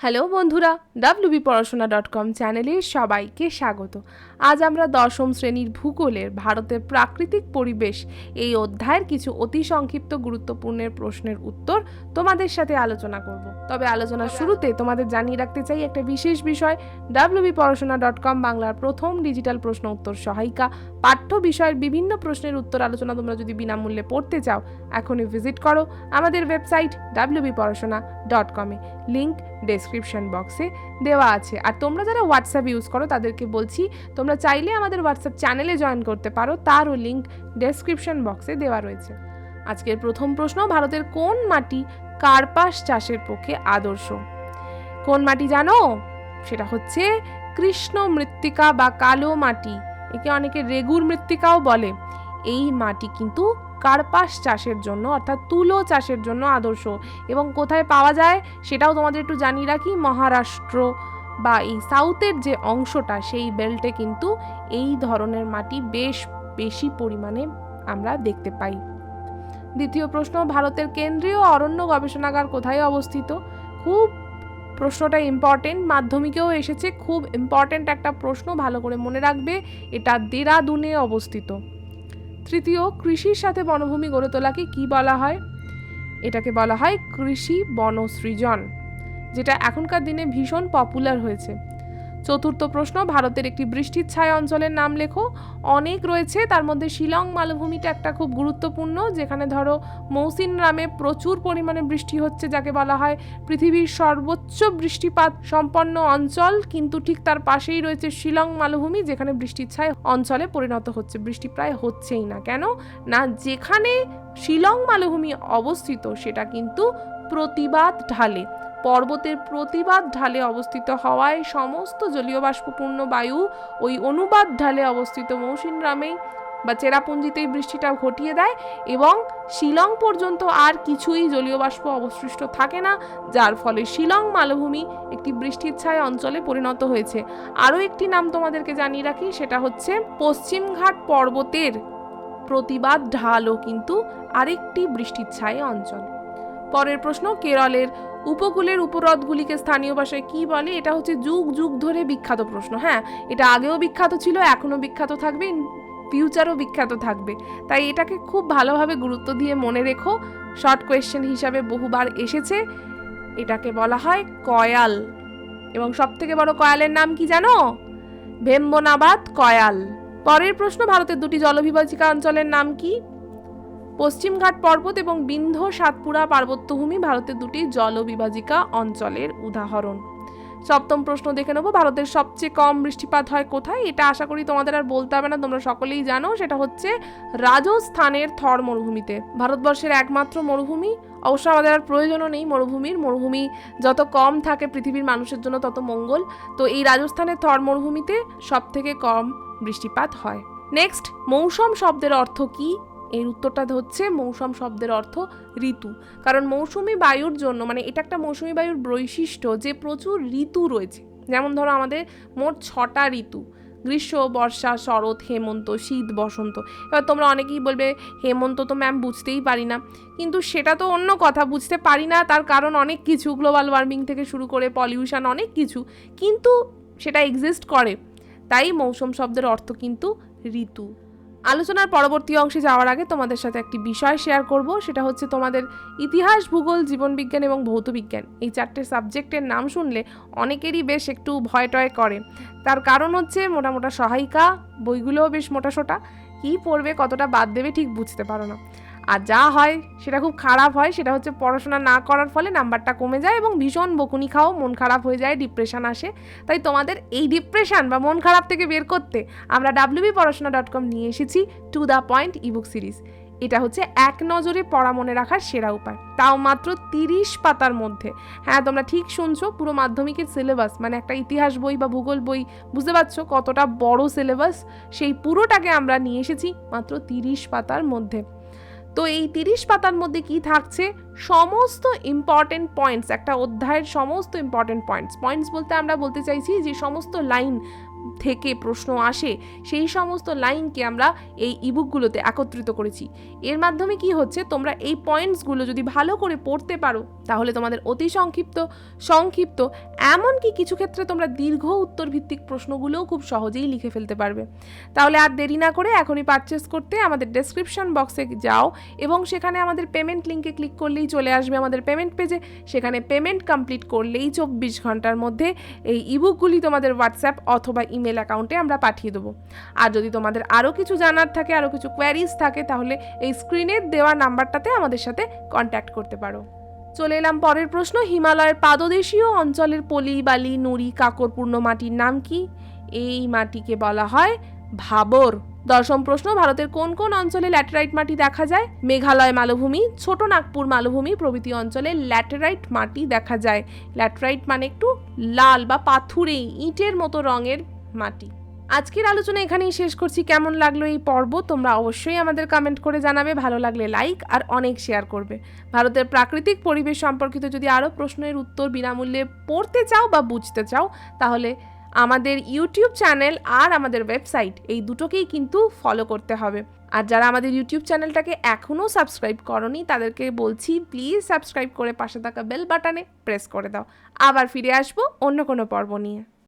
Hello বন্ধুরা WB Porashona dot com চ্যানেলে সবাইকে স্বাগত। আজ আমরা দশম শ্রেণির ভূগোলের ভারতের প্রাকৃতিক পরিবেশ এই অধ্যায়ের কিছু অতি সংক্ষিপ্ত গুরুত্বপূর্ণের প্রশ্নের উত্তর তোমাদের সাথে আলোচনা করব। তবে আলোচনার শুরুতে তোমাদের জানিয়ে রাখতে চাই একটা বিশেষ বিষয়। ডাব্লিউবি পড়াশোনা ডট কম বাংলার প্রথম ডিজিটাল প্রশ্ন উত্তর সহায়িকা। পাঠ্য বিষয়ের বিভিন্ন প্রশ্নের উত্তর আলোচনা তোমরা যদি বিনামূল্যে পড়তে চাও, এখনই ভিজিট করো আমাদের ওয়েবসাইট ডাব্লিউবি পড়াশোনা ডট কমে। লিঙ্ক ডেসক্রিপশন বক্সে দেওয়া আছে। আর তোমরা যারা হোয়াটসঅ্যাপ ইউজ করো, তাদেরকে বলছি, তোমরা চাইলে আমাদের হোয়াটসঅ্যাপ চ্যানেলে জয়েন করতে পারো, তারও লিঙ্ক ডেসক্রিপশন বক্সে দেওয়া রয়েছে। আজকের প্রথম প্রশ্ন, ভারতের কোন মাটি কার্পাস চাষের পক্ষে আদর্শ? কোন মাটি জানো? সেটা হচ্ছে কৃষ্ণ মৃত্তিকা বা কালো মাটি। একে অনেকে রেগুর মৃত্তিকাও বলে। এই মাটি কিন্তু কার্পাস চাষের জন্য, অর্থাৎ তুলো চাষের জন্য আদর্শ। এবং কোথায় পাওয়া যায় সেটাও তোমাদের একটু জানিয়ে রাখি, মহারাষ্ট্র বা এই সাউথের যে অংশটা, সেই বেল্টে কিন্তু এই ধরনের মাটি বেশ বেশি পরিমাণে আমরা দেখতে পাই। দ্বিতীয় প্রশ্ন, ভারতের কেন্দ্রীয় অরণ্য গবেষণাগার কোথায় অবস্থিত? খুব প্রশ্নটা ইম্পর্টেন্ট মাধ্যমিকেও এসেছে, খুব ইম্পর্টেন্ট একটা প্রশ্ন, ভালো করে মনে রাখবে, এটা দেরাদুনে অবস্থিত। তৃতীয়, কৃষির সাথে বনভূমি গড়ে তোলাকে কি বলা হয়? এটাকে বলা হয় কৃষি বনসৃজন, যেটা এখনকার দিনে ভীষণ পপুলার হয়েছে। চতুর্থ প্রশ্ন, ভারতের একটি বৃষ্টির ছায়া অঞ্চলের নাম লেখো। অনেক রয়েছে, তার মধ্যে শিলং মালভূমিটা একটা খুব গুরুত্বপূর্ণ, যেখানে ধরো মৌসিন নামে প্রচুর পরিমাণে বৃষ্টি হচ্ছে যাকে বলা হয় পৃথিবীর সর্বোচ্চ বৃষ্টিপাত সম্পন্ন অঞ্চল, কিন্তু ঠিক তার পাশেই রয়েছে শিলং মালভূমি, যেখানে বৃষ্টির ছায় অঞ্চলে পরিণত হচ্ছে। বৃষ্টি প্রায় হচ্ছেই না। কেন? না, যেখানে শিলং মালভূমি অবস্থিত, সেটা কিন্তু প্রতিবাদ ঢালে। পর্বতের প্রতিবাদ ঢালে অবস্থিত হওয়ায় সমস্ত জলীয় বাষ্পপূর্ণ বায়ু ওই অনুবাদ ঢালে অবস্থিত মৌসিনরামেই বা চেরাপুঞ্জিতেই বৃষ্টিটা ঘটিয়ে দেয় এবং শিলং পর্যন্ত আর কিছুই জলীয় বাষ্প অবশিষ্ট থাকে না, যার ফলে শিলং মালভূমি একটি বৃষ্টির ছায় অঞ্চলে পরিণত হয়েছে। আরও একটি নাম তোমাদেরকে জানিয়ে রাখি, সেটা হচ্ছে পশ্চিমঘাট পর্বতের প্রতিবাদ ঢালও কিন্তু আরেকটি বৃষ্টির ছায় অঞ্চল। পরের প্রশ্ন, কেরলের উপকূলের উপহ্রদগুলিকে স্থানীয় ভাষায় কি বলে? এটা হচ্ছে যুগ যুগ ধরে বিখ্যাত প্রশ্ন হ্যাঁ? এটা আগেও বিখ্যাত ছিল, এখনও বিখ্যাত থাকবে ফিউচারও বিখ্যাত থাকবে। তাই এটাকে খুব ভালোভাবে গুরুত্ব দিয়ে মনে রেখো। শর্ট কোয়েশ্চেন হিসাবে বহুবার এসেছে। এটাকে বলা হয় কয়াল। এবং সব থেকে বড় কয়ালের নাম কি জানো? ভেম্বনাবাদ কয়াল। পরের প্রশ্ন, ভারতের দুটি জলবিভাজিকা অঞ্চলের নাম কি? পশ্চিমঘাট পর্বত এবং বিন্ধ্য সাতপুরা পার্বত্যভূমি ভারতের দুটি জলবিভাজিকা অঞ্চলের উদাহরণ। সপ্তম প্রশ্ন দেখে নেব, ভারতের সবচেয়ে কম বৃষ্টিপাত হয় কোথায়? এটা আশা করি তোমাদের আর বলতে হবে না, তোমরা সকলেই জানো, সেটা হচ্ছে রাজস্থানের থর মরুভূমিতে। ভারতবর্ষের একমাত্র মরুভূমি, অবশ্য আমাদের আর প্রয়োজনও নেই মরুভূমির। মরুভূমি যত কম থাকে পৃথিবীর মানুষের জন্য তত মঙ্গল। তো এই রাজস্থানের থর মরুভূমিতে সব থেকে কম বৃষ্টিপাত হয়। নেক্সট মৌসুম শব্দের অর্থ কি? এর উত্তরটা হচ্ছে মৌসুম শব্দের অর্থ ঋতু। কারণ মৌসুমি বায়ুর জন্য মানে এটা একটা মৌসুমি বায়ুর বৈশিষ্ট্য যে প্রচুর ঋতু রয়েছে। যেমন ধরো আমাদের মোট ছটা ঋতু, গ্রীষ্ম, বর্ষা, শরৎ, হেমন্ত, শীত, বসন্ত। এবার তোমরা অনেকেই বলবে, হেমন্ত তো ম্যাম বুঝতেই পারি না। কিন্তু সেটা তো অন্য কথা, বুঝতে পারি না তার কারণ অনেক কিছু গ্লোবাল ওয়ার্মিং থেকে শুরু করে পলিউশন অনেক কিছু। কিন্তু সেটা এক্সিস্ট করে। তাই মৌসুম শব্দের অর্থ কিন্তু ঋতু। আলোচনার পরবর্তী অংশে যাওয়ার আগে তোমাদের সাথে একটি বিষয় শেয়ার করব। সেটা হচ্ছে তোমাদের ইতিহাস, ভূগোল, জীবনবিজ্ঞান এবং ভৌতবিজ্ঞান এই চারটে সাবজেক্টের নাম শুনলে অনেকেরই বেশ একটু ভয় টয় করে। তার কারণ হচ্ছে মোটা মোটা সহায়িকা, বইগুলোও বেশ মোটাসোটা কী পড়বে, কতটা বাদ দেবে ঠিক বুঝতে পারো না। আর যা হয় সেটা খুব খারাপ হয়, সেটা হচ্ছে পড়াশোনা না করার ফলে নাম্বারটা কমে যায় এবং ভীষণ বকুনি খাও মন খারাপ হয়ে যায় ডিপ্রেশান আসে। তাই তোমাদের এই ডিপ্রেশন বা মন খারাপ থেকে বের করতে আমরা ডাব্লিউবি পড়াশোনা ডট কম নিয়ে এসেছি to the point ebook series এটা হচ্ছে এক নজরে পড়া মনে রাখার সেরা উপায়। তাও মাত্র তিরিশ পাতার মধ্যে। হ্যাঁ তোমরা ঠিক শুনছো, পুরো মাধ্যমিকের সিলেবাস মানে একটা ইতিহাস বই বা ভূগোল বই, বুঝতে পারছ কতটা বড় সিলেবাস সেই পুরোটাকে আমরা নিয়ে এসেছি মাত্র তিরিশ পাতার মধ্যে। তো এই তিরিশ পাতার মধ্যে কি থাকছে? সমস্ত ইম্পর্টেন্ট পয়েন্টস একটা অধ্যায়ের সমস্ত ইম্পর্টেন্ট পয়েন্টস পয়েন্টস বলতে আমরা বলতে চাইছি যে সমস্ত লাইন থেকে প্রশ্ন আসে, সেই সমস্ত লাইনকে আমরা এই ইবুকগুলোতে একত্রিত করেছি। এর মাধ্যমে কি হচ্ছে, তোমরা এই পয়েন্টসগুলো যদি ভালো করে পড়তে পারো, তাহলে তোমাদের অতি সংক্ষিপ্ত সংক্ষিপ্ত, এমনকি কিছু ক্ষেত্রে তোমরা দীর্ঘ উত্তর ভিত্তিক প্রশ্নগুলোও খুব সহজেই লিখে ফেলতে পারবে। তাহলে আর দেরি না করে এখনই পারচেস করতে আমাদের ডেসক্রিপশন বক্সে যাও এবং সেখানে আমাদের পেমেন্ট লিঙ্কে ক্লিক করলেই চলে আসবে আমাদের পেমেন্ট পেজে সেখানে পেমেন্ট কমপ্লিট করলেই চব্বিশ ঘণ্টার মধ্যে এই ইবুকগুলি তোমাদের হোয়াটসঅ্যাপ অথবা ইমেল অ্যাকাউন্টে আমরা পাঠিয়ে দেবো। আর যদি তোমাদের আরও কিছু জানার থাকে, আরও কিছু কোয়ারিজ থাকে, তাহলে এই স্ক্রিনের দেওয়া নাম্বারটাতে আমাদের সাথে কন্ট্যাক্ট করতে পারো। চলে এলাম পরের প্রশ্ন। হিমালয়ের পাদদেশীয় অঞ্চলের পলি, বালি, নুড়ি কাকরপূর্ণ মাটির নাম কি? এই মাটিকে বলা হয় ভাবর। দশম প্রশ্ন, ভারতের কোন কোন অঞ্চলে ল্যাটেরাইট মাটি দেখা যায়? মেঘালয় মালভূমি, ছোট নাগপুর মালভূমি প্রভৃতি অঞ্চলে ল্যাটেরাইট মাটি দেখা যায়। ল্যাটেরাইট মানে একটু লাল বা পাথুরে ইটের মতো রঙের মাটি। আজকের আলোচনা এখানেই শেষ করছি। কেমন লাগল এই পর্ব? তোমরা অবশ্যই আমাদের কমেন্ট করে জানাবে। ভালো লাগলে লাইক আর অনেক শেয়ার করবে। ভারতের প্রাকৃতিক পরিবেশ সম্পর্কিত যদি আরও প্রশ্নের উত্তর বিনামূল্যে পড়তে চাও বা বুঝতে চাও, তাহলে আমাদের ইউটিউব চ্যানেল আর আমাদের ওয়েবসাইট এই দুটোকেই কিন্তু ফলো করতে হবে। আর যারা আমাদের ইউটিউব চ্যানেলটাকে এখনও সাবস্ক্রাইব করনি, তাদেরকে বলছি প্লিজ সাবস্ক্রাইব করে পাশে থাকা বেল বাটনে প্রেস করে দাও। আবার ফিরে আসব অন্য কোনো পর্ব নিয়ে।